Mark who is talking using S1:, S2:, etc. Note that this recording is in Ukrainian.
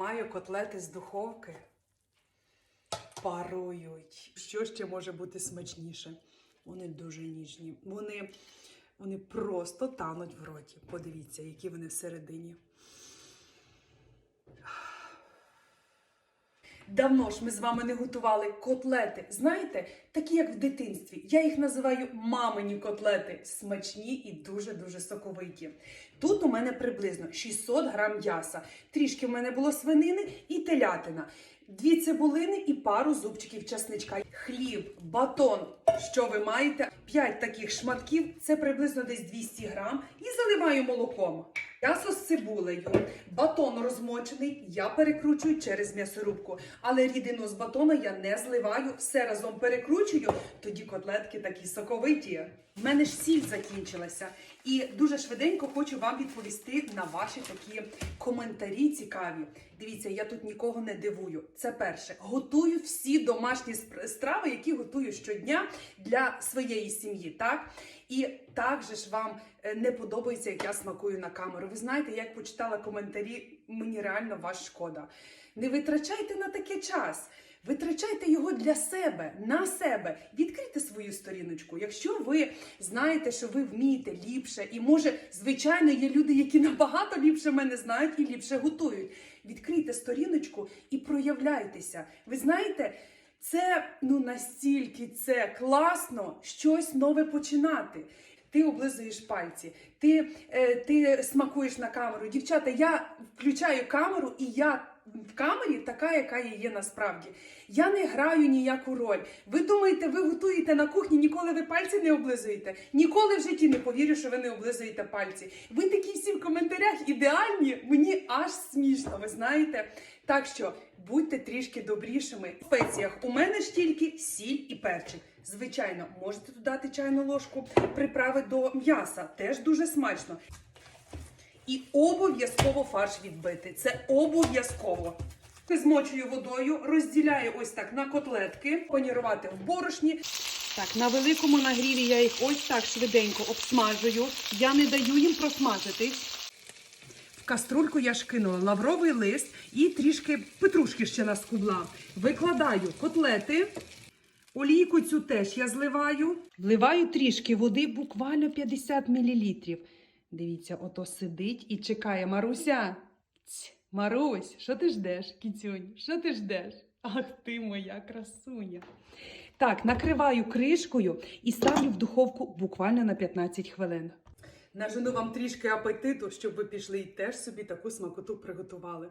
S1: Виймаю котлети з духовки. Парують. Що ще може бути смачніше? Вони дуже ніжні. Вони, вони просто тануть в роті. Подивіться, які вони всередині. Давно ж ми з вами не готували котлети. Знаєте, такі як в дитинстві. Я їх називаю мамині котлети. Смачні і дуже-дуже соковиті. Тут у мене приблизно 600 грам м'яса. Трішки в мене було свинини і телятина. Дві цибулини і пару зубчиків часничка. Хліб, батон. Що ви маєте? 5 таких шматків, це приблизно десь 200 грам. І заливаю молоком. М'ясо з цибулею, батон розмочений, я перекручую через м'ясорубку. Але рідину з батона я не зливаю, все разом перекручую, тоді котлетки такі соковиті. В мене ж сіль закінчилася. І дуже швиденько хочу вам відповісти на ваші такі коментарі цікаві. Дивіться, я тут нікого не дивую. Це перше. Готую всі домашні страви, які готую щодня для своєї сім'ї. Так? І так же ж вам е, не подобається, як я смакую на камеру. Ви знаєте, як почитала коментарі, мені реально вас шкода. Не витрачайте на таке час. Витрачайте його для себе, на себе. Відкрийте свою сторіночку. Якщо ви знаєте, що ви вмієте ліпше, і може, звичайно, є люди, які набагато ліпше мене знають і ліпше готують. Відкрийте сторіночку і проявляйтеся. Ви знаєте, це ну настільки це класно щось нове починати. Ти облизуєш пальці, ти, е, ти смакуєш на камеру. Дівчата, я включаю камеру, і я в камері така, яка я є насправді. Я не граю ніяку роль. Ви думаєте, ви готуєте на кухні, ніколи ви пальці не облизуєте? Ніколи в житті не повірю, що ви не облизуєте пальці. Ви такі всі в коментарях ідеальні, мені аж смішно, ви знаєте. Так що будьте трішки добрішими. В спеціях у мене ж тільки сіль і перчик. Звичайно, можете додати чайну ложку приправи до м'яса, теж дуже смачно. І обов'язково фарш відбити. Це обов'язково. Змочую водою, розділяю ось так на котлетки, панірувати в борошні. Так, на великому нагріві я їх ось так швиденько обсмажую. Я не даю їм просмажитись. Каструльку я ж кинула лавровий лист і трішки петрушки ще наскубла. Викладаю котлети. Олійку цю теж я зливаю. Вливаю трішки води, буквально 50 мл. Дивіться, ото сидить і чекає Маруся. Ць, Марусь, що ти ждеш, кіцюнь? Що ти ждеш? Ах ти моя красуня. Так, накриваю кришкою і ставлю в духовку буквально на 15 хвилин. Нажену вам трішки апетиту, щоб ви пішли і теж собі таку смакоту приготували.